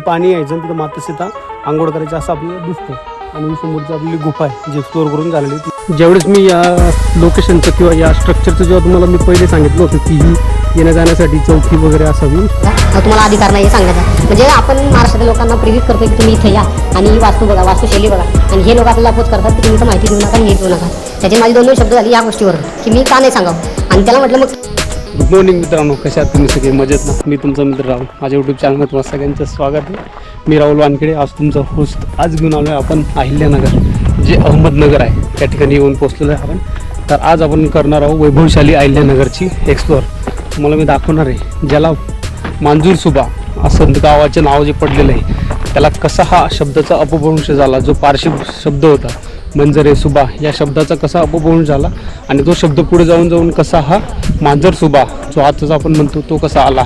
पाणी यायचं तिथं मातसीता आंघोळ करायचं असं आपल्याला दिसतं. आणि समोरची आपली गुफा आहे जी एक्सप्लोअर करून झालेली ती ज्यावेळेस मी या लोकेशनचं किंवा या स्ट्रक्चरचं जेव्हा तुम्हाला मी पहिले सांगितलं होतं की ही येण्या जाण्यासाठी चौकी वगैरे असावी. तुम्हाला अधिकार नाही हे सांगायचा म्हणजे आपण महाराष्ट्रातील लोकांना प्रेरित करतोय की तुम्ही इथे या आणि ही वास्तू बघा वास्तुशैली बघा. आणि हे लोक आपल्याला अपोज करतात की तुम्ही माहिती देऊ नका आणि हे देऊ नका. त्याचे माझी दोन दोन शब्द झाली या गोष्टीवर की मी का नाही सांगावं? आणि त्याला म्हटलं मग गुड मॉर्निंग मित्रांनो कशा आहात तुम्ही सगळे? मजेत ना? मी तुमचा मित्र राहुल. माझ्या यूट्यूब चॅनलमध्ये तुम्हाला सगळ्यांचं स्वागत आहे. मी राहुल वानखेडे. आज तुमचा होस्ट आज घेऊन आलो आहे आपण अहिल्यानगर जे अहमदनगर आहे. त्या ठिकाणी येऊन पोचलेलो आहे आपण. तर आज आपण करणार आहोत वैभवशाली अहिल्यानगरची एक्सप्लोअर तुम्हाला मी दाखवणार आहे ज्याला मांजूर सुबा असं गावाचे नाव जे पडलेलं आहे त्याला कसा हा शब्दाचा अपभ्रंश झाला जो पारशी शब्द होता मंजरे सुबा या शब्दाचा कसा अपभ्रंश झाला आणि तो शब्द पुढे जाऊन जाऊन कसा हा मांजर सुबा जो आजचा आपण म्हणतो तो कसा आला?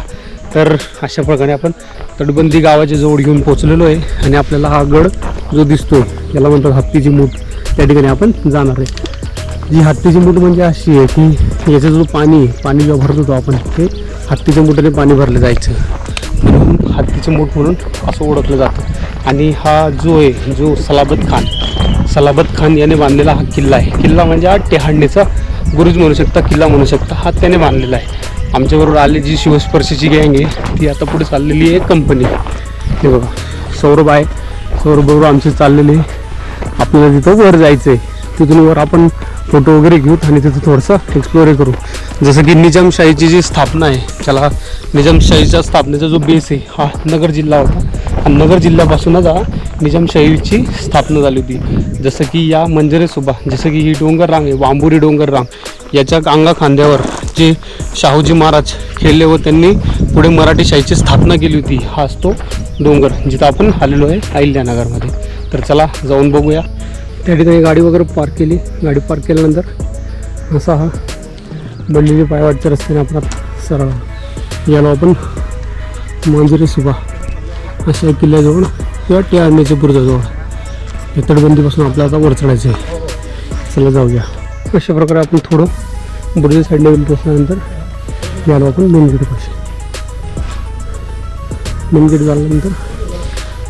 तर अशा प्रकारे आपण तटबंदी गावाच्या जवळ घेऊन पोचलेलो आहे आणि आपल्याला हा गड जो दिसतो याला म्हणतात हत्तीची मूठ. त्या ठिकाणी आपण जाणार आहे. जी हत्तीची मूठ म्हणजे अशी आहे की याचं जो पाणी पाणी जेव्हा भरत होतो आपण ते हत्तीच्या मुठाने पाणी भरलं जायचं. म्हणून हत्तीचं मूठ म्हणून असं ओळखलं जातं. आणि हा जो आहे जो सलाबत खान सलाबत खान याने बांधलेला हा किल्ला आहे. किल्ला म्हणजे हा टेहाडणीचा गुरुज म्हणू शकता किल्ला म्हणू शकता हा त्याने बांधलेला आहे. आमच्याबरोबर आली जी शिवस्पर्शीची गँग आहे ती आता पुढे चाललेली आहे कंपनी. हे बघा सौरभ आहे. सौरभबरोबर आमची चाललेली आहे. आपल्याला तिथं वर जायचं आहे तिथून वर आपण फोटो वगैरे घेऊत आणि तिथं थोडंसं एक्सप्लोर करू. जसं की निजामशाहीची जी स्थापना आहे त्याला निजामशाहीच्या स्थापनेचा जो बेस आहे हा नगर जिल्हा होता. आणि नगर जिल्ह्यापासूनच हा निजामशाहीची स्थापना झाली होती. जसं की या मंजरेसुभा जसं की ही डोंगर रांग आहे वांबुरी डोंगर रांग. याच्या अंगा खांद्यावर जे शाहूजी महाराज खेळले व त्यांनी पुढे मराठी शाहीची स्थापना केली होती हा असतो डोंगर जिथं आपण आलेलो आहे अहिल्यानगरमध्ये. तर चला जाऊन बघूया. त्या ठिकाणी गाडी वगैरे पार्क केली. गाडी पार्क केल्यानंतर असा हा बनलेली पायवाटच्या रस्त्याने आपण सरळ यालो आपण. मांजरी सुभा अशा किल्ल्याजवळ किंवा टी आर्मीच्या बुरुजाजवळ. या तटबंदीपासून आपल्याला आता वर चढायचं आहे. चला जाऊया. अशा प्रकारे आपण थोडं बुरुजा साईडने येऊन पोचल्यानंतर आपण मेन गेट पाशी. मेन गेट झाल्यानंतर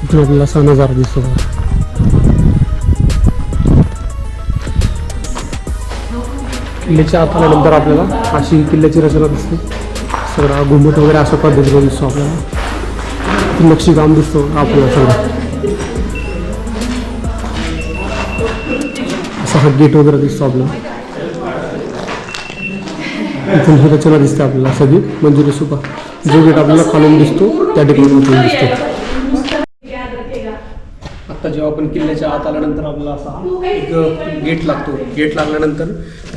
इथून आपल्याला असा नजारा दिसतो किल्ल्याच्या आत आल्यानंतर आपल्याला अशी किल्ल्याची रचना दिसते. सगळा घुमट वगैरे अशा पद्धतीने दिसतो आपल्याला. नक्षीकाम दिसतो आपल्याला सगळं. असा हा गेट वगैरे दिसतो आपल्याला. इथून ही रचना दिसते आपल्याला सगळी. मंजुरी सुपा. जो गेट आपल्याला खालून दिसतो त्या ठिकाणी दिसतो आता जेव्हा आपण आत आल्यानंतर आपल्याला असा एक गेट लागतो. गेट लागल्यानंतर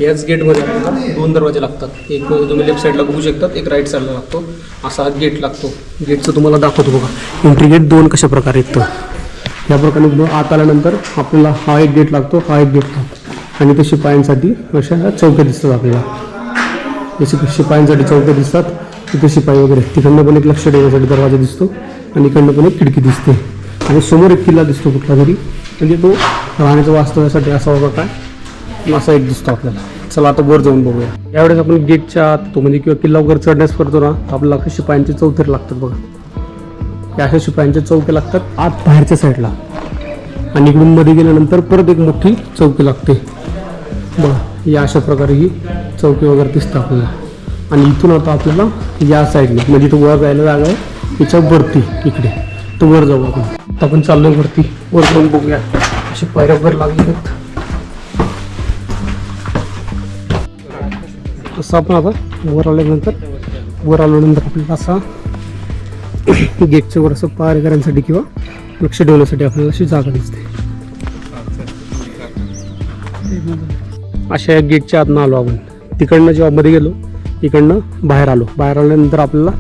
याच गेटमध्ये आपल्याला दोन दरवाजे लागतात. एक तुम्ही लेफ्ट साईडला बघू शकतात एक राईट साईडला लागतो. असा गेट लागतो. गेटचं तुम्हाला दाखवतो बघा. एंट्री गेट दोन कशा प्रकारे येतो. या प्रकारे आत आल्यानंतर आपल्याला हा एक गेट लागतो हा एक गेट लागतो. आणि ते शिपायांसाठी अशा चौक्या दिसतात आपल्याला. जसे की शिपायांसाठी चौक्या दिसतात तिथे शिपाई वगैरे. तिकडनं पण एक लक्ष ठेवण्यासाठी दरवाजा दिसतो आणि इकडनं पण एक खिडकी दिसते. आणि समोर एक किल्ला दिसतो कुठला तरी. म्हणजे तो राहण्याचं वास्तव्यासाठी असा का काय? असा एक दिसतो आपल्याला. चला आता वर जाऊन बघूया. यावेळेस आपण गेटच्या आत तो म्हणजे किंवा किल्ला वगैरे चढण्यास करतो ना आपल्याला शिपायांचे चौथेर लागतात बघा. या अशा शिपायांच्या चौके लागतात आत बाहेरच्या साईडला आणि इकडून मध्ये गेल्यानंतर परत एक मोठी चौकी लागते. बघा या अशा प्रकारे ही चौकी वगैरे दिसतं आपल्याला. आणि इथून आता आपल्याला या साईडने म्हणजे तो वर जायला जागा आहे त्याच्या वरती इकडे. तो वर जाऊ आपण. आता आपण चाललोय वरती. वर जाऊन बघूया. असे पायऱ्या वगैरे लागले आहेत तसं आपण आता वर आल्यानंतर वर आल्यानंतर आपल्याला असा गेटच्या वर असं पार करण्यासाठी किंवा लक्ष ठेवण्यासाठी आपल्याला अशी जागा दिसते. अशा या गेटच्या आतनं आलो आपण. तिकडनं जेव्हा मध्ये गेलो इकडनं बाहेर आलो. बाहेर आल्यानंतर आपल्याला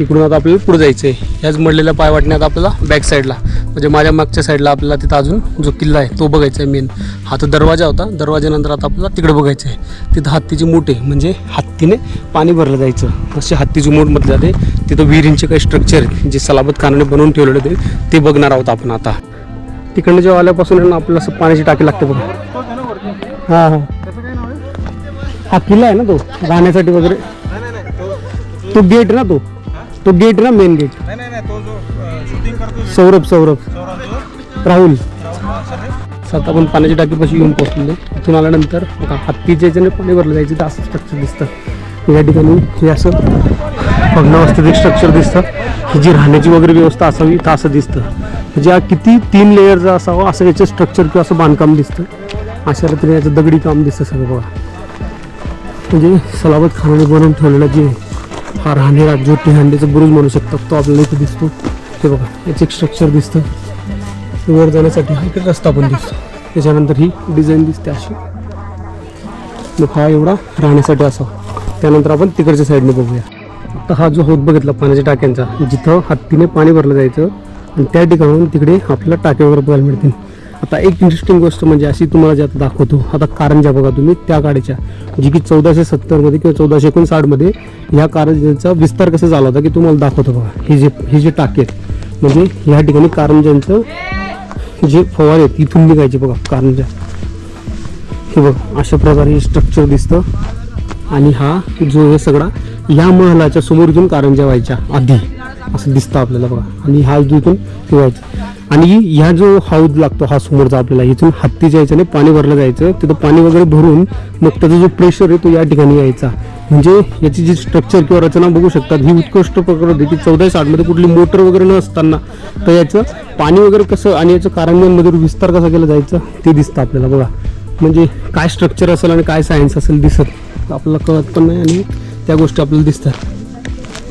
इकडून आता आपल्याला पुढे जायचं आहे ह्याच मडलेल्या पाय वाटण्यात आपल्याला बॅक साईडला म्हणजे माझ्या मागच्या साईडला आपल्याला तिथं अजून जो किल्ला आहे तो बघायचा आहे मेन हा तर दरवाजा होता. दरवाजानंतर आता आपल्याला तिकडे बघायचं आहे तिथं हत्तीची मूठ आहे. म्हणजे हत्तीने पाणी भरलं जायचं. अशी हत्तीची मूठ म्हटलं जाते तिथं विहिरींचे काही स्ट्रक्चर आहेत. जे सलाबत खानाने बनवून ठेवलेले होते ते बघणार आहोत आपण आता. तिकडनं जेव्हा आल्यापासून आहे ना आपल्याला असं पाण्याची टाकी लागते बघा. हां हां. हा किल्ला आहे ना तो राहण्यासाठी वगैरे. तो गेट ना तो. तो गेट ना मेन गेट नाही नाही नाही तो जो शूटिंग सौरभ सौरभ. राहुल. आता आपण पाण्याच्या टाकीपाशी येऊन पोहोचलेलो. इथून आल्यानंतर बघा हत्तीच्या याच्याने पाणी भरलं जायचं तर असं स्ट्रक्चर दिसतं. या ठिकाणी हे असं भग्नावस्थेत स्ट्रक्चर दिसतं. जी राहण्याची वगैरे व्यवस्था असावी तर असं दिसतं. म्हणजे हा किती तीन लेअरचं असावं असं याचं स्ट्रक्चर किंवा असं बांधकाम दिसतं. अशा रीतीने याचं दगडी काम दिसतं सगळं बघा. म्हणजे सलाबत खानाने बनवून ठेवलेला जे हा राहणे जो टिहांडीचं बुरुज म्हणू शकतात. तो आपल्याला इथे दिसतो. हे बघा याचं एक स्ट्रक्चर दिसतं. वर जाण्यासाठी हा इकडे रस्ता पण दिसतो. त्याच्यानंतर ही डिझाईन दिसते अशी. मग हा एवढा राहण्यासाठी असावा. त्यानंतर आपण तिकडच्या साईडने बघूया. आता हा जो होत बघितला पाण्याच्या टाक्यांचा जिथं हत्तीने पाणी भरलं जायचं आणि त्या ठिकाणाहून तिकडे आपल्याला टाके वगैरे बघायला मिळतील. आता एक इंटरेस्टिंग गोष्ट म्हणजे अशी तुम्हाला जे आता दाखवतो आता कारंजा बघा तुम्ही त्या गाडीच्या जी की चौदाशे सत्तरमध्ये किंवा चौदाशे एकोणसाठमध्ये ह्या कारंजाचा विस्तार कसा झाला होता की तुम्हाला दाखवतो बघा. हे जे हे जे टाके आहेत म्हणजे ह्या ठिकाणी कारंजांचं जे फवारे आहेत इथून निघायचे बघा कारंजा हे बघा अशा प्रकारे स्ट्रक्चर दिसतं. आणि हा जो हे सगळा या महलाच्या समोर इथून कारंजा व्हायच्या आधी. असं दिसतं आपल्याला बघा. आणि हा जो इथून पिवायचा व्हायचं आणि ह्या जो हौद लागतो हा समोरचा आपल्याला इथून हत्तीच्या आणि पाणी भरलं जायचं. तिथं पाणी वगैरे भरून मग त्याचा जो प्रेशर आहे तो या ठिकाणी यायचा. म्हणजे याची जी स्ट्रक्चर किंवा रचना बघू शकतात ही उत्कृष्ट प्रकार होती की चौदा साठमध्ये कुठली मोटर वगैरे नसताना तर याचं पाणी वगैरे कसं आणि याचं कारांगांमध्ये विस्तार कसा केला जायचा ते दिसतं आपल्याला बघा. म्हणजे काय स्ट्रक्चर असेल आणि काय सायन्स असेल दिसत आपल्याला कळत पण नाही आणि त्या गोष्टी आपल्याला दिसतात.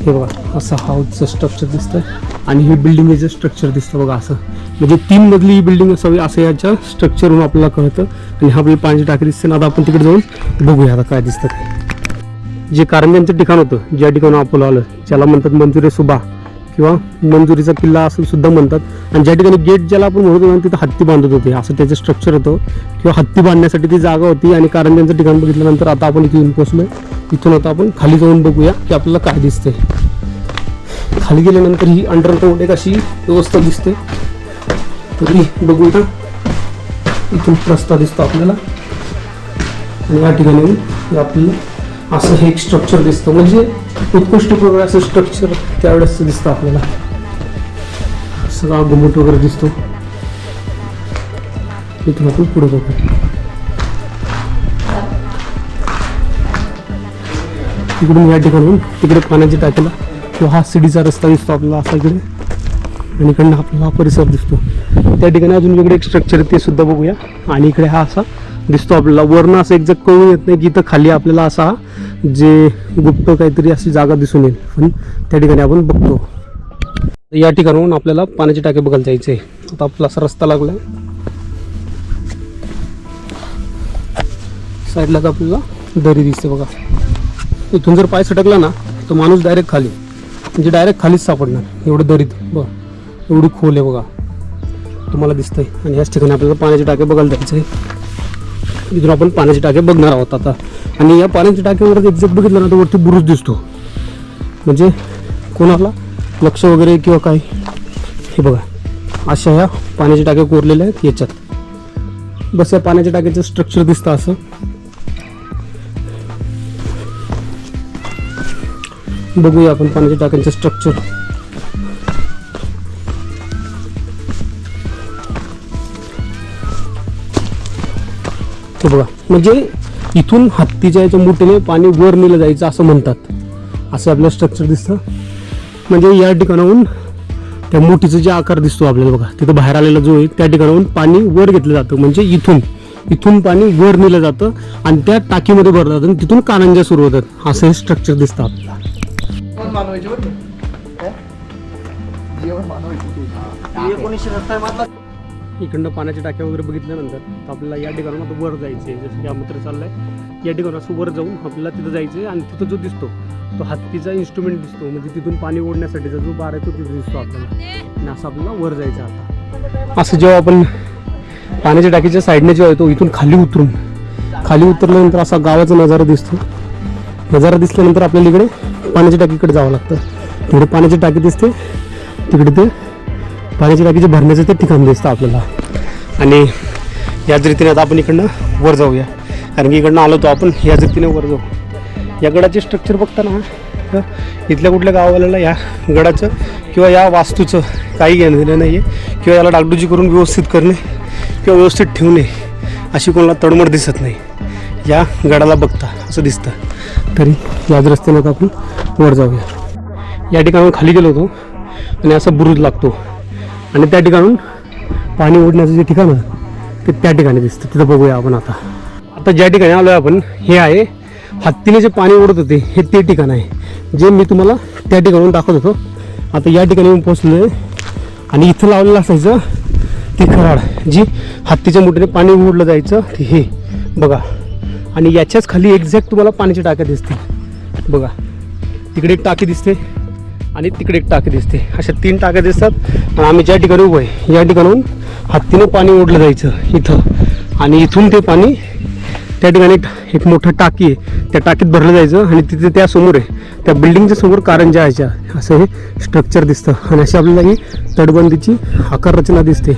हे बघा असं हाऊसचं स्ट्रक्चर दिसतं आणि हे बिल्डिंगचं स्ट्रक्चर दिसतं बघा असं. म्हणजे तीन मधली ही बिल्डिंग असावी असं याच्या स्ट्रक्चरवरून आपल्याला कळतं. आणि हा आपल्याला पाण्याची टाकी दिसते. ना आता आपण तिकडे जाऊन बघूया आता काय दिसतं ते. जे कारंजांचं ठिकाण होतं ज्या ठिकाणी आपलं आलं ज्याला म्हणतात मंजुरे सुबा किंवा मंजुरीचा किल्ला असं सुद्धा म्हणतात. आणि ज्या ठिकाणी गेट ज्याला आपण म्हणतो ना तिथं हत्ती बांधत होते. असं त्याचं स्ट्रक्चर होतं. किंवा हत्ती बांधण्यासाठी ती जागा होती. आणि कारंजांचं ठिकाण बघितल्यानंतर आता आपण इथे येऊन पोहोचलो इथून आता आपण खाली जाऊन बघूया की आपल्याला काय दिसते खाली गेल्यानंतर ही अंडरग्राऊंड एक अशी व्यवस्था दिसते. तरी बघू इथं. इथून रस्ता दिसतो आपल्याला. आणि या ठिकाणी येऊन असं हे एक स्ट्रक्चर दिसतं. म्हणजे उत्कृष्ट प्रकारे असं स्ट्रक्चर त्यावेळेस दिसतं आपल्याला. सगळा घुमट वगैरे दिसतो. इथून आपण पुढे जातो तिकडून या ठिकाणून तिकडे पाण्याची टाकीला किंवा हा सिडीचा रस्ता दिसतो आपल्याला असा इकडे. आणि इकडनं आपल्याला हा परिसर दिसतो. त्या ठिकाणी अजून वेगळे एक स्ट्रक्चर आहे ते सुद्धा बघूया. आणि इकडे हा असा दिसतो आपल्याला. वरनं असं एक्झॅक्ट कळून येत नाही की इथं खाली आपल्याला असा जे गुप्त काहीतरी अशी जागा दिसून येईल. पण त्या ठिकाणी आपण बघतो. या ठिकाणाहून आपल्याला पाण्याची टाके बघायला जायचं आहे. आता आपला असा रस्ता लागला साईडलाच आपल्याला दरी दिसते बघा. इथून जर पाय सटकला ना तर माणूस डायरेक्ट खाली. म्हणजे डायरेक्ट खालीच सापडणार. एवढं दरीत. बघ एवढी खोल आहे बघा. तुम्हाला दिसतंय. आणि याच ठिकाणी आपल्याला पाण्याचे टाके बघायला जायचं आहे इथून आपण पाण्याचे टाके बघणार आहोत आता. आणि या पाण्याच्या टाक्यावर एक्झॅक्ट बघितलं ना तर वरती बुरुज दिसतो. म्हणजे कोणाला लक्ष वगैरे किंवा काय? हे बघा. अशा ह्या पाण्याच्या टाक्या कोरलेल्या आहेत याच्यात. बस या पाण्याच्या टाक्याचं स्ट्रक्चर दिसतं असं. बघूया आपण पाण्याच्या टाक्यांचं स्ट्रक्चर बघा म्हणजे इथून हत्तीच्या याच्या मुठीने पाणी वर नेलं जायचं असं म्हणतात. असं आपलं स्ट्रक्चर दिसतं. म्हणजे या ठिकाणाहून त्या मुठीचा जे आकार दिसतो आपल्याला बघा तिथं बाहेर आलेला जो आहे त्या ठिकाणाहून पाणी वर घेतलं जातं. म्हणजे इथून इथून पाणी वर नेलं जातं आणि त्या टाकीमध्ये भरलं जातं आणि तिथून कानांच्या सुरू होतात. असं हे स्ट्रक्चर दिसतं आपल्याला. मानवायचे बरं का? जेवण मानवायचे एकोणीसशे सत्तर इकडनं पाण्याच्या टाक्या वगैरे बघितल्यानंतर तर आपल्याला या ठिकाणून आता वर जायचं आहे जसं की आमत्र चाललंय. या ठिकाणून असं वर जाऊन आपल्याला तिथं जायचं आहे आणि तिथं जो दिसतो तो हत्तीचा इन्स्ट्रुमेंट दिसतो. म्हणजे तिथून पाणी ओढण्यासाठीचा जो बार आहे तो तिथं दिसतो आपल्याला. आणि असं आपल्याला वर जायचं आता. असं जेव्हा आपण पाण्याच्या टाकीच्या साईडने जेव्हा येतो इथून खाली उतरून. खाली उतरल्यानंतर असा गावाचा नजारा दिसतो. नजारा दिसल्यानंतर आपल्याला इकडे पाण्याच्या टाकीकडे जावं लागतं. तिकडे पाण्याची टाकी दिसते तिकडे ते पाण्याची टाकीचे भरण्याचं ते ठिकाण दिसतं आपल्याला. आणि याच रीतीने आता आपण इकडनं वर जाऊया. कारण की इकडनं आलो तो आपण याच रीतीने वर जाऊ. या गडाचे स्ट्रक्चर बघताना इथल्या कुठल्या गावाला या गडाचं किंवा या वास्तूचं काही घेणं देणं नाही आहे किंवा याला डागडुजी करून व्यवस्थित करणे किंवा व्यवस्थित ठेवणे अशी कोणाला तडमड दिसत नाही. या गडाला बघता असं दिसतं. तरी याच रस्त्याने आपण वर जाऊया. या ठिकाणाहून खाली गेलो होतो आणि असा बुरुज लागतो. आणि त्या ठिकाणून पाणी ओढण्याचं जे ठिकाण ते त्या ठिकाणी दिसतं. तिथं बघूया आपण आता. आता ज्या ठिकाणी आलो आहे आपण हे आहे हत्तीने जे पाणी ओढत होते हे ते ठिकाण आहे. जे मी तुम्हाला त्या ठिकाणून दाखवत होतो. आता या ठिकाणी मी पोचलो आहे आणि इथं लावलेलं असायचं ती खराड जी हत्तीच्या मुठीने पाणी ओढलं जायचं ते हे. बघा. आणि याच्याच खाली एक्झॅक्ट तुम्हाला पाण्याची टाक्या दिसतील. बघा तिकडे एक टाकी दिसते आणि तिकडे एक टाकी दिसते. अशा तीन टाक्या दिसतात आणि आम्ही ज्या ठिकाणी उभं आहे या ठिकाणून हत्तीनं पाणी ओढलं जायचं इथं. आणि इथून ते पाणी त्या ठिकाणी एक- मोठं टाकी आहे. त्या टाकीत भरलं जायचं आणि तिथे त्या समोर आहे त्या बिल्डिंगच्या समोर कारंजा यायच्या असं हे स्ट्रक्चर दिसतं. आणि अशी आपल्याला ही तटबंदीची आकार रचना दिसते.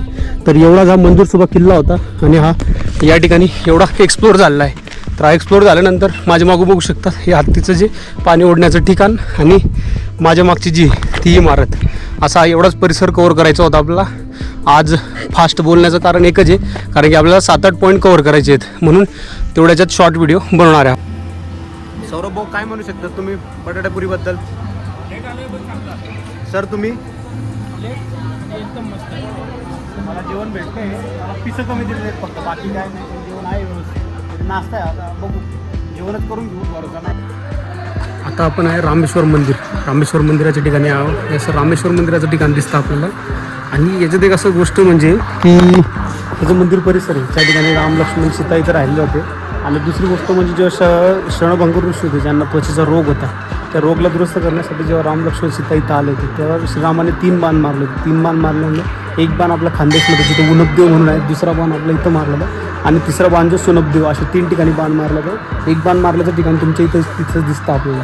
तर एवढा हा मंजूरसुभा किल्ला होता आणि हा या ठिकाणी एवढा एक्सप्लोअर झालेला आहे. तर हा एक्सप्लोअर झाल्यानंतर माझ्या मागं बघू शकता हे हत्तीचं जे पाणी ओढण्याचं ठिकाण आणि माझ्या मागची जी ती इमारत असा एवढाच परिसर कवर करायचा होता आपल्याला. आज फास्ट बोलण्याचं कारण एकच आहे कारण की आपल्याला सात आठ पॉईंट कवर करायचे आहेत. म्हणून तेवढ्याच्यात शॉर्ट व्हिडिओ बनवणार आहे. सौरभ भाऊ काय म्हणू शकता तुम्ही बटाट्यापुरीबद्दल? सर तुम्ही? मला जेवण भेटतंय. मला पिसं कमी दिले फक्त बाकी काय नाही जेवण आहे व्यवस्थित. नाश्ता आहे बघू जेवणच करून घेऊ बरोबर नाही आता आपण आहे रामेश्वर मंदिर. रामेश्वर मंदिराच्या ठिकाणी आहोत. असं रामेश्वर मंदिराचं ठिकाण दिसतं आपल्याला. आणि याच्यात एक असं गोष्ट म्हणजे की त्याचं मंदिर परिसर आहे त्या ठिकाणी राम लक्ष्मण सीता इथं राहिले होते. आणि दुसरी गोष्ट म्हणजे जेव्हा श शणभंगूर ऋषी होते ज्यांना त्वचेचा रोग होता त्या रोगला दुरुस्त करण्यासाठी जेव्हा राम लक्ष्मण सीता इथं आले होते तेव्हा श्रीरामाने तीन बाण मारले होते. तीन बाण मारल्यामुळे एक बाण आपला खानदेशमध्ये जिथे उनबदेव म्हणून आहे दुसरा बाण आपला इथं मारला होता आणि तिसरा बाण जो सुनबदेव अशा तीन ठिकाणी बाण मारला तर एक बाण मारल्याचं ठिकाण तुमच्या इथं तिथं दिसतं आपल्याला.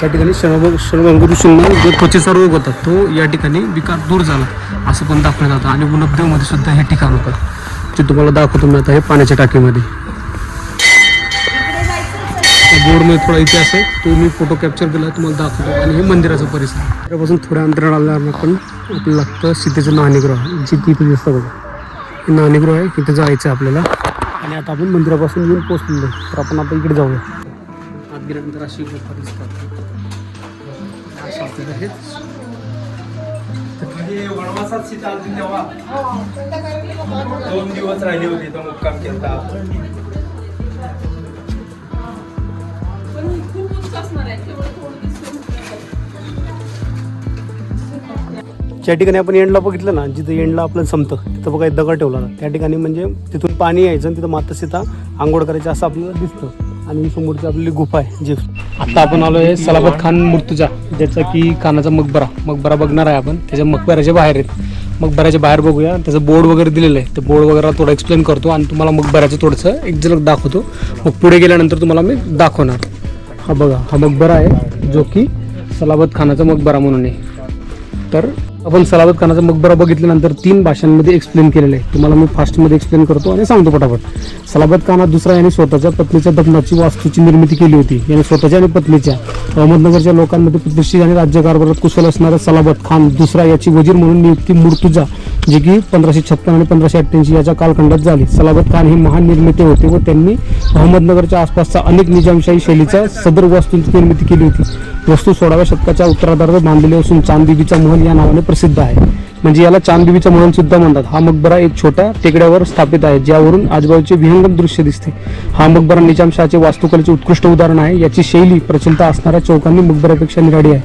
त्या ठिकाणी शर्व शरणभंगूर जो त्वचेचा रोग होता तो या ठिकाणी विकार दूर झाला असं पण दाखवण्यात जातं आणि उनपदेवमध्ये सुद्धा हे ठिकाण होतं. जे तुम्हाला दाखवतो मी आता हे पाण्याच्या टाकीमध्ये. बोर्डमध्ये थोडा इतिहास आहे तो मी फोटो कॅप्चर केला तुम्हाला दाखवतो. आणि हे मंदिराचा परिसर. त्यापासून थोड्या अंतराला आपण आपल्याला लागतं सीतेचं नाणीगृह जी तिथे दिसतं बघा. हे नाणीगृह आहे तिथे जायचं आहे आपल्याला. आणि आता आपण मंदिरापासून येऊन पोचलेलो आहे. तर आपण आता इकडे जाऊया आत गेल्यानंतर अशी गुफा दिसतात असं आपल्याला हेच वनवासात सीता आली तेव्हा दोन दिवस राहिले होते तर मुक्काम केला पण ज्या ठिकाणी आपण एंडला बघितलं ना जिथं एंडला आपलं संपतं तिथं बघा दगड ठेवला त्या ठिकाणी म्हणजे तिथून पाणी यायचं आणि तिथं माता सीता आंघोळ करायची असं आपल्याला दिसतं. आणि समोरची आपली गुफा आहे जी आता आपण आलो आहे सलाबत खान मूर्तुजा ज्याचा की खानाचा मकबरा. मकबरा बघणार आहे आपण. त्याच्या मकबऱ्याच्या बाहेर आहेत. मकबऱ्याच्या बाहेर बघूया. त्याचं बोर्ड वगैरे दिलेलं आहे. ते बोर्ड वगैरे थोडं एक्सप्लेन करतो आणि तुम्हाला मकबऱ्याचं थोडंसं एक झलक दाखवतो. मग पुढे गेल्यानंतर तुम्हाला मी दाखवणार. हा बघा हा मकबरा आहे जो की सलाबत खानाचा मकबरा म्हणून आहे. तर आपण सलादत खानाचा मकबरा बघितल्यानंतर तीन भाषांमध्ये एक्सप्लेन केलेलं आहे. तुम्हाला मी फास्टमध्ये एक्सप्लेन करतो आणि सांगतो पटापट. सलाबत खाना दुसरा याने स्वतःच्या पत्नीच्या दफनाची वास्तूची निर्मिती केली होती. याने स्वतःच्या आणि पत्नीच्या अहमदनगरच्या लोकांमध्ये प्रतिष्ठित आणि राज्यकारभारात कुशल असणारा सलाबत खान दुसरा याची वजीर म्हणून नियुक्ती मुर्तुजा जे की पंधराशे छप्पन आणि पंधराशे अठ्ठ्याऐंशी याच्या कालखंडात झाली. सलाबत खान हे महान निर्मिते होते व त्यांनी अहमदनगरच्या आसपासचा अनेक निजामशाही शैलीच्या सदर वास्तूंची निर्मिती केली होती. वस्तू सोळाव्या शतकाच्या उत्तरार्धात बांधलेली असून चांदबिबीचा महल या नावाने प्रसिद्ध आहे. म्हणजे याला चांदबिबीचा महल सुद्धा म्हणतात. हा मकबरा एक छोट्या टेकड्यावर स्थापित आहे ज्यावरून आजूबाजूचे विहंगम दृश्य दिसते. हा मकबरा निजामशाहचे वास्तुकलेचे उत्कृष्ट उदाहरण आहे. याची शैली प्रचलता असणाऱ्या चौकांनी मकबऱ्यापेक्षा निराडी आहे.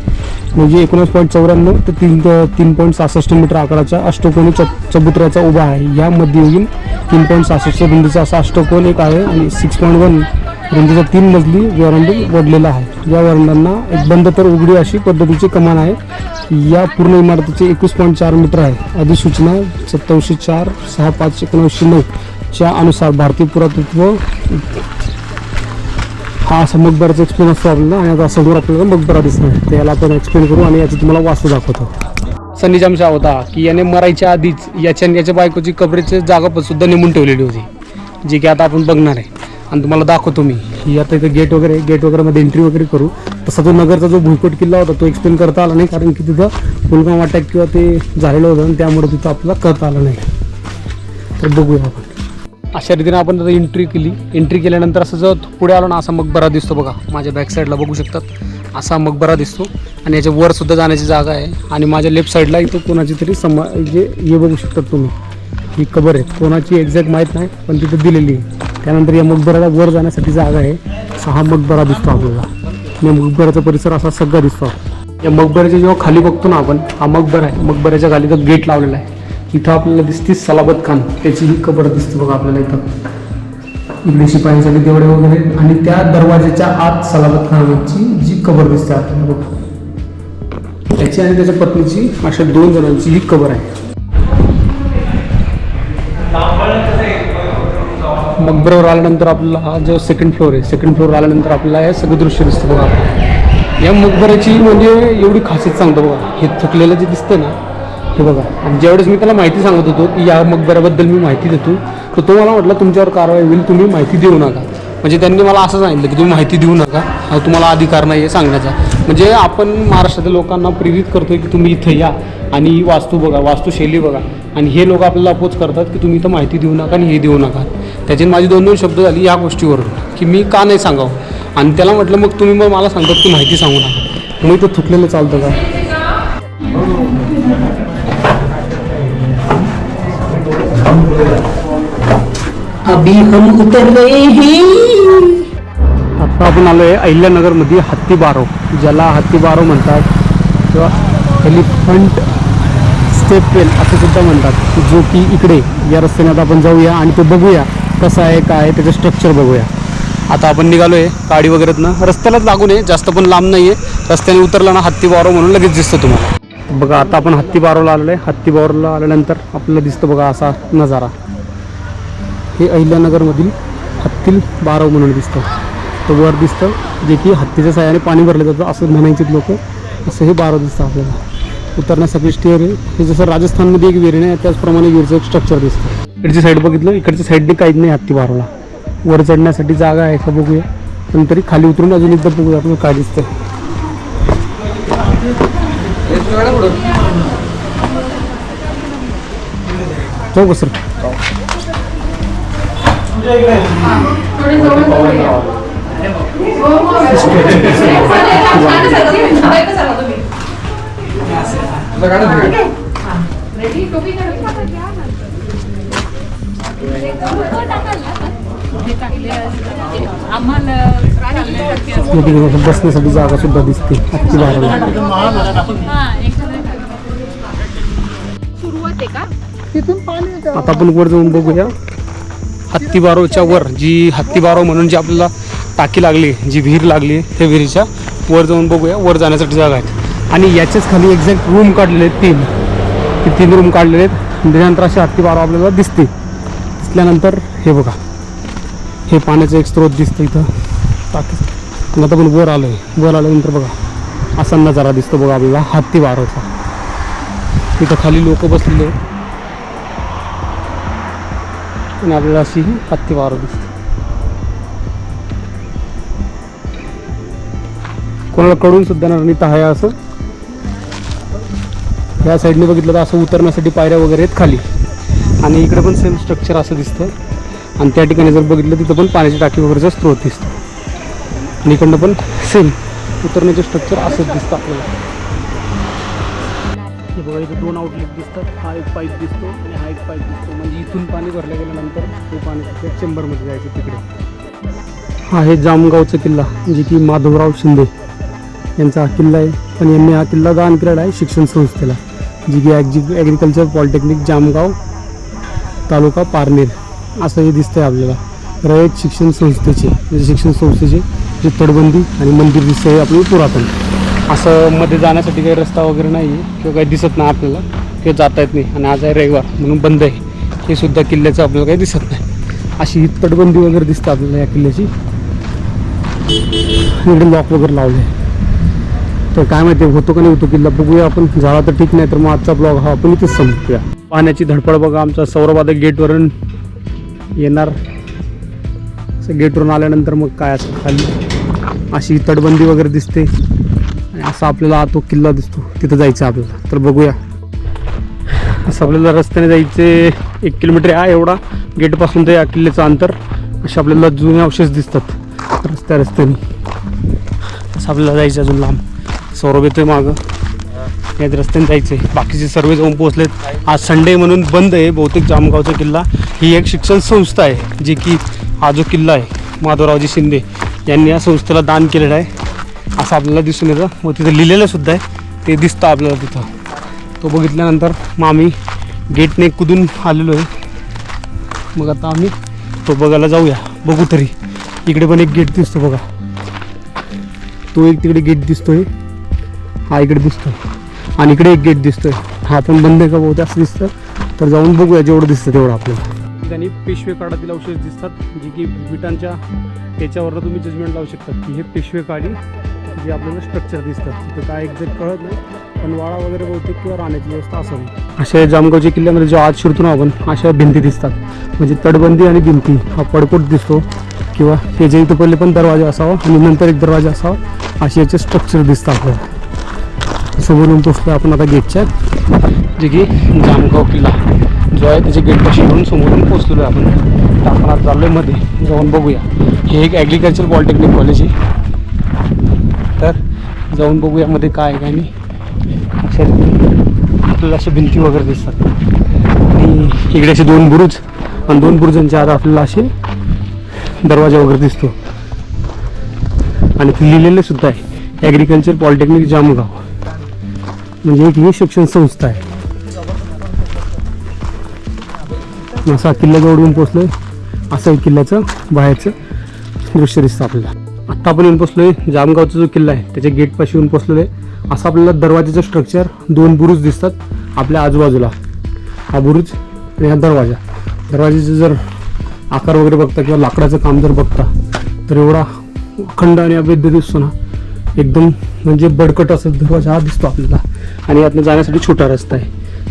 म्हणजे एकोणीस पॉईंट चौऱ्याण्णव ते तीन तीन पॉईंट सहासष्ट मीटर आकाराच्या अष्टकोनी च चबुतऱ्याचा उभा आहे. या मध्ययुगीन तीन पॉईंट सहासष्ट बिंदूचा असा अष्टकोन एक आहे आणि सिक्स पॉईंट वन रुंदीचा तीन मजली वरांडी वडलेला आहे. या वॉरंडांना एक बंद तर उघडी अशी पद्धतीची कमान आहे. या पूर्ण इमारतीचे एकवीस पॉईंट चार मीटर आहे. अधिसूचना सत्तावीसशे चार सहा पाच एकोणीसशे नऊ च्या अनुसार भारतीय पुरातत्व हा असा मकबराचा एक्सप्लेन असतो आपल्याला आणि आता समोर आपल्याला मकबरा दिसणार तर याला आपण एक्सप्लेन करू आणि याची तुम्हाला वास्तू दाखवतो. सन्निजाम होता की याने मरायच्या आधीच याच्या याच्या बायकोची कबरेची जागा पण सुद्धा नेमून ठेवलेली होती जी की आता आपण बघणार आहे. आणि तुम्हाला दाखवतो मी. ही आता इथं गेट वगैरे गेट वगैरे मध्ये एंट्री वगैरे करू. तसा तो नगरचा जो भुईकोट किल्ला होता तो एक्सप्लेन करता आला नाही कारण की तिथं पुलगाम अटॅक किंवा ते झालेलं होतं आणि त्यामुळे तिथं आपल्याला करता आलं नाही. तर बघूया आपण. अशा रीतीने आपण आता एंट्री केली. एंट्री केल्यानंतर असं जर पुढे आलो ना असा मकबरा दिसतो बघा. माझ्या बॅक साईडला बघू शकतात. असा मकबरा दिसतो. आणि याच्या वर सुद्धा जाण्याची जागा आहे. आणि माझ्या लेफ्ट साईडला इथं कोणाची तरी समा जे हे बघू शकतात तुम्ही. ही कबर आहे कोणाची एक्झॅक्ट माहीत नाही पण तिथं दिलेली आहे. त्यानंतर या मकबराला वर जाण्यासाठी जागा आहे. सहा मकबरा दिसतो आपल्याला. या मकबराचा परिसर असा सगळा दिसतो या मकबऱ्याच्या जेव्हा खाली बघतो ना आपण हा मकबरा आहे. मकबऱ्याच्या खाली तर गेट लावलेला आहे. इथं आपल्याला दिसते सलाबत खान. त्याची ही कबर दिसते बघा आपल्याला इथं. इकडे शिपायांसाठी देवडे वगैरे आणि त्या दरवाजाच्या आत सलाबत खानाची जी कबर दिसते आपल्याला बघा. त्याची आणि त्याच्या पत्नीची अशा दोन जणांची ही कबर आहे. मकबरावर आल्यानंतर आपल्याला हा जो सेकंड फ्लोअर आहे सेकंड फ्लोअर आल्यानंतर आपल्याला हे सगळं दृश्य दिसतं बघा. या मकबऱ्याची म्हणजे एवढी खासियत सांगतो बघा. हे थकलेलं जे दिसतं ना हे बघा. आणि ज्यावेळेस मी त्याला माहिती सांगत होतो की या मकबऱ्याबद्दल मी माहिती देतो तर तो मला म्हटलं तुमच्यावर कारवाई होईल तुम्ही माहिती देऊ नका. म्हणजे त्यांनी मला असं सांगितलं की तुम्ही माहिती देऊ नका हा तुम्हाला अधिकार नाही आहे सांगण्याचा. म्हणजे आपण महाराष्ट्रातील लोकांना प्रेरित करतोय की तुम्ही इथं या आणि ही वास्तू बघा वास्तुशैली बघा. आणि हे लोक आपल्याला अपोज करतात की तुम्ही इथं माहिती देऊ नका आणि हे देऊ नका. त्याची माझी दोन दोन शब्द झाली या गोष्टीवरून की मी का नाही सांगावं? आणि त्याला म्हटलं मग तुम्ही मग मला सांगतात की माहिती सांगू नका. मग इथं थुकलेलं चालतं का? अभी हम उतर गए हैं। आता आपण आलो आहे अहिल्यानगरमध्ये हत्ती बारो ज्याला हत्ती बारो म्हणतात किंवा एलिफंट स्टेप वेल असं सुद्धा म्हणतात जो की इकडे या रस्त्याने आता आपण जाऊया आणि ते बघूया. कसं आहे काय आहे, त्याचं स्ट्रक्चर बघूया. आता आपण निघालो आहे गाडी वगैरेतनं. रस्त्यालाच लागून आहे जास्त पण लांब नाही आहे रस्त्याने उतरला ना हत्ती बारो म्हणून लगेच दिसतं तुम्हाला. बघा आता आपण हत्ती बारोला आलेलो आहे. हत्ती बारोला आल्यानंतर आपल्याला दिसतं बघा असा नजारा. हे अहिल्यानगरमधील हत्तील बारव म्हणून दिसतं. तो वर दिसतं जे की हत्तीच्या साह्याने पाणी भरलं जातं असं म्हणायचे लोक. असं हे बारव दिसतं आपल्याला. उतरण्यासाठी स्टेअर आहे हे जसं राजस्थानमध्ये एक विहीर आहे त्याचप्रमाणे विहीरचं एक स्ट्रक्चर दिसतं इकडची साईड बघितलं इकडच्या साईडने काहीच नाही हत्ती बारवला वर चढण्यासाठी जागा आहे का बघूया पण तरी खाली उतरून अजून एकदा बघूया आपल्याला काय दिसतं जाऊ का सर रेडी? टोपी बसण्यासाठी जागा सुद्धा दिसते. हत्ती बारवला सुरुवात आहे का आता आपण वर जाऊन बघूया. हत्ती बारोच्या वर जी हत्ती बारो म्हणून जी आपल्याला टाकी लागली जी विहीर लागली त्या विहिरीच्या वर जाऊन बघूया. वर जाण्यासाठी जागा आहेत. आणि याच्याच खाली एक्झॅक्ट रूम काढलेले आहेत तीन. ते तीन रूम काढलेले आहेत. त्याच्यानंतर अशी हत्ती बारा आपल्याला दिसते दिसल्यानंतर हे बघा. हे पाण्याचं एक स्रोत दिसतं इथं. टाकी आता पण वर आलो आहे वर आल्यानंतर बघा. असा नजारा दिसतो बघा आपल्याला. हत्ती बाराचा. इथं खाली लोक बसलेले आणि आपल्याला अशी ही हत्ती वारं दिसते. कोणाला कळून सुद्धा नाही. तर आहे असं. या साईडने बघितलं तर असं उतरण्यासाठी पायऱ्या वगैरे आहेत खाली. आणि इकडे पण सेम स्ट्रक्चर असं दिसतं आणि त्या ठिकाणी जर बघितलं तिथं पण पाण्याची टाकी वगैरेचा स्रोत दिसतो. आणि इकडनं पण सेम उतरण्याचं स्ट्रक्चर असंच दिसतं आपल्याला. हे बघा इथे दोन आउटलेट दिसतात. हा एक पाईप दिसतो आणि हा एक पाईप दिसतो. म्हणजे इथून पाणी भरल्या गेल्यानंतर ते पाणी चेंबरमध्ये जायचं तिकडे. हा आहे जामगावचा किल्ला जे की माधवराव शिंदे यांचा हा किल्ला आहे. पण यांनी हा किल्ला दान केलेला आहे शिक्षण संस्थेला. जी की ॲग्जि ॲग्रिकल्चर पॉलिटेक्निक जामगाव तालुका पारनेर असं हे दिसतंय आपल्याला. रयत शिक्षण संस्थेचे म्हणजे शिक्षण संस्थेचे जे तटबंदी आणि मंदिर दिसतं हे आपलं पुरातन. असं मध्ये जाण्यासाठी काही रस्ता वगैरे नाही आहे किंवा काही दिसत नाही आपल्याला किंवा जाता येत नाही. आणि आज आहे रविवार म्हणून बंद आहे. हे सुद्धा किल्ल्याचं आपल्याला काही दिसत नाही. अशी ही तटबंदी वगैरे दिसते आपल्याला या किल्ल्याची. इकडे लॉक वगैरे लावले. तर काय माहिती होतो का नाही होतो किल्ला बघूया आपण. झाला तर ठीक नाही तर मग आजचा ब्लॉग हा आपण इथेच संपूया. पाण्याची धडपड बघा आमचा सौरबादक गेटवरून येणार. असं गेटवरून आल्यानंतर मग काय असं खाली. अशी तटबंदी वगैरे दिसते. आणि असा आपल्याला तो किल्ला दिसतो. तिथं जायचं आहे आपल्याला. तर बघूया. असं आपल्याला रस्त्याने जायचे एक किलोमीटर आहे एवढा. गेटपासून ते या किल्ल्याचं अंतर. असे आपल्याला जुने अवशेष दिसतात रस्त्या रस्त्याने असं आपल्याला जायचं अजून लांब. सौरभ येतोय मागं. याच रस्त्याने जायचं आहे बाकीचे सर्व जाऊन पोहोचलेत. आज संडे म्हणून बंद आहे बहुतेक जामगावचा किल्ला. ही एक शिक्षण संस्था आहे जी की हा जो किल्ला आहे माधवरावजी शिंदे यांनी या संस्थेला दान केलेलं आहे. असं आपल्याला दिसून येतं. व तिथं लिहिलेलं सुद्धा आहे. ते दिसतं आपल्याला तिथं. तो बघितल्यानंतर मग आम्ही गेटने कुदून आलेलो आहे. मग आता आम्ही तो बघायला जाऊया. बघू तरी. इकडे पण एक गेट दिसतो बघा. तो एक तिकडे गेट दिसतोय. हा इकडे दिसतोय. आणि इकडे एक गेट दिसतोय. हा पण बंद आहे का बहुतेक? असं दिसतं. तर जाऊन बघूया जेवढं दिसतं तेवढं आपल्याला. ठिकाणी पेशवे काळातील अवशेष दिसतात जे की विटांच्या त्याच्यावर तुम्ही जजमेंट लावू शकता की हे पेशवे काळी जे आपल्याला स्ट्रक्चर दिसतात. तिथं काय एक्झॅक्ट कळत नाही पण वाडा वगैरे बहुतेक किंवा राहण्याची व्यवस्था असावी. अशा जामगावच्या किल्ल्यामध्ये जो आत शिरतो ना आपण अशा भिंती दिसतात. म्हणजे तटबंदी आणि भिंती हा पडकोट दिसतो. किंवा हे जे इथं पहिले पण दरवाजा असावा आणि नंतर एक दरवाजा असावा असे याचे स्ट्रक्चर दिसतात आपल्याला. समोरून पोचलो आपण आता गेटच्या जे की जामगाव किल्ला जो आहे त्याच्या गेटपाशी येऊन समोरून पोचलेलो आहे आपण आपण आज चाललो आहे मध्ये जाऊन बघूया। हे एक ॲग्रिकल्चर पॉलिटेक्निक कॉलेज आहे। तर जाऊन बघूया मध्ये काय आहे काय नाही। अशा आपल्याला अशा भिंती वगैरे दिसतात। आणि इकडे असे दोन बुरुज आणि दोन बुरुजांच्या आत आपल्याला असे दरवाजा वगैरे दिसतो। आणि लिहिलेले सुद्धा आहे ॲग्रिकल्चर पॉलिटेक्निक जामगाव। म्हणजे एक ही शिक्षण संस्था आहे. असा किल्ला जवळून पोचलोय. असं एक किल्ल्याचं बाहेरचं दृश्य दिसतं आपल्याला. आत्ता आपण येऊन पोचलोय जामगावचा जो किल्ला आहे त्याच्या गेटपाशी येऊन पोचलोय आहे असं आपल्याला दरवाजाचं स्ट्रक्चर दोन बुरुज दिसतात आपल्या आजूबाजूला. हा बुरुज आणि हा दरवाजा. दरवाज्याचं जर आकार वगैरे बघता किंवा लाकडाचं काम जर बघता तर एवढा अखंड आणि अभेद्य दिसतो ना. एकदम म्हणजे बडकट असं दरवाजा हा दिसतो आपल्याला. आणि यातनं जाण्यासाठी छोटा रस्ता आहे.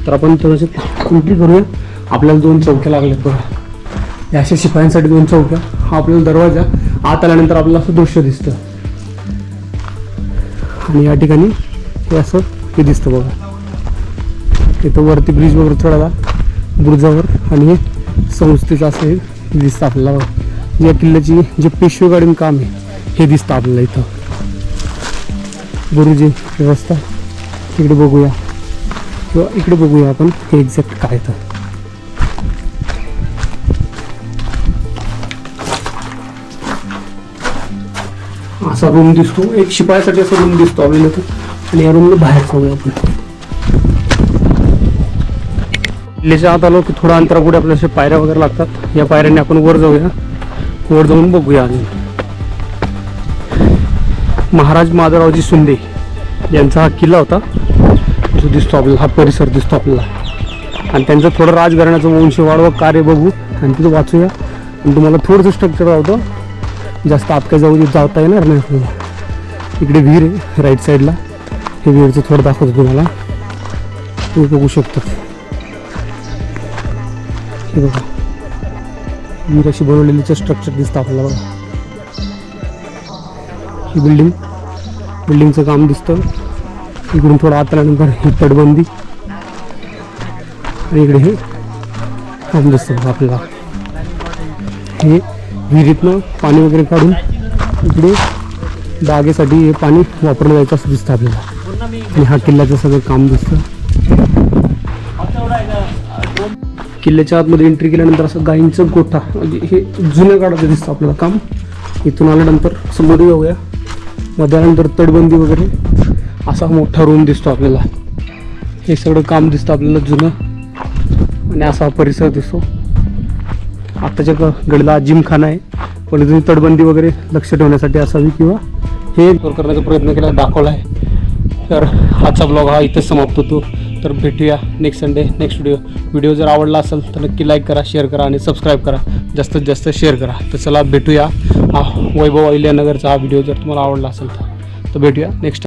तर आपण थोडंसं कंप्लीट करूया. आपल्याला दोन चौक्या लागल्यात बघा. या अशा शिपायांसाठी दोन चौक्या. हा आपल्याला दरवाजा. आत आल्यानंतर आपल्याला असं दृश्य दिसतं. आणि या ठिकाणी हे असं हे दिसतं बघा. इथं वरती ब्रिज वगैरे थोडा बुरुजावर आणि हे संस्थेचं असं हे दिसतं आपल्याला बघा. या किल्ल्याची जे पेशवेगाडीन काम आहे हे दिसतं आपल्याला इथं. गुरुजी व्यवस्था. इकडे बघूया. किंवा इकडे बघूया आपण हे एक्झॅक्ट काय तर. असा रूम दिसतो. एक शिपायासाठी असा रूम दिसतो आपल्याला आणि या रूमला बाहेर जाऊया आपण. किल्ल्याच्या आत आलो की थोडा अंतरा आपल्या पायऱ्या वगैरे लागतात. या पायऱ्यांनी आपण वर जाऊया. वर जाऊन बघूया अजून. महाराज माधवरावजी शिंदे यांचा हा किल्ला होता. जो दिसतो आपल्याला हा परिसर दिसतो आपल्याला. आणि त्यांचं थोडं राजघराण्याचं वंशवाढ व कार्य बघू आणि तिथं वाचूया. आणि तुम्हाला थोडंसं स्ट्रक्चर लावतो जास्त आत काय जाऊ जाता येणार नाही आपल्याला. इकडे विहीर आहे राईट साईडला हे विहीरचं थोडं दाखवतो तुम्हाला. तुम्ही बघू शकता. हे बघा. विहीर अशी बनवलेलीचं स्ट्रक्चर दिसतं आपल्याला बघा. ही बिल्डिंग बिल्डिंगचं काम दिसतं. इकडून थोडं आत आल्यानंतर ही तटबंदी. आणि इकडे हे काम दिसतं आपल्याला. हे विहिरीतनं पाणी वगैरे काढून इकडे बागेसाठी हे पाणी वापरलं जायचं असं दिसतं आपल्याला. आणि हा किल्ल्याचं सगळं काम दिसतं. किल्ल्याच्या आतमध्ये एंट्री केल्यानंतर असं गायींचं गोठा म्हणजे हे जुन्या काळाचं दिसतं आपल्याला काम. इथून आल्यानंतर समोर जाऊया मध्ये तटबंदी वगैरे असा मोठा रूम दिसतो आपल्याला. हे सगळं काम दिसतं आपल्याला जुनं. आणि असा परिसर दिसतो. आत्ताच्या ग गडला जिमखाना आहे. पण तुम्ही तटबंदी वगैरे लक्ष ठेवण्यासाठी असावी किंवा हे करण्याचा प्रयत्न केला दाखवला आहे तर आजचा ब्लॉग हा इथेच समाप्त होतो. तर भेटूया next Sunday next video video जर आवडला असेल तर नक्की लाईक करा शेअर करा आणि सबस्क्राईब करा. जास्तीत जास्त शेअर करा. तर चला भेटूया. हा वैभव अहिल्यानगरचा हा व्हिडिओ जर तुम्हाला आवडला असेल तर. तर भेटूया नेक्स्ट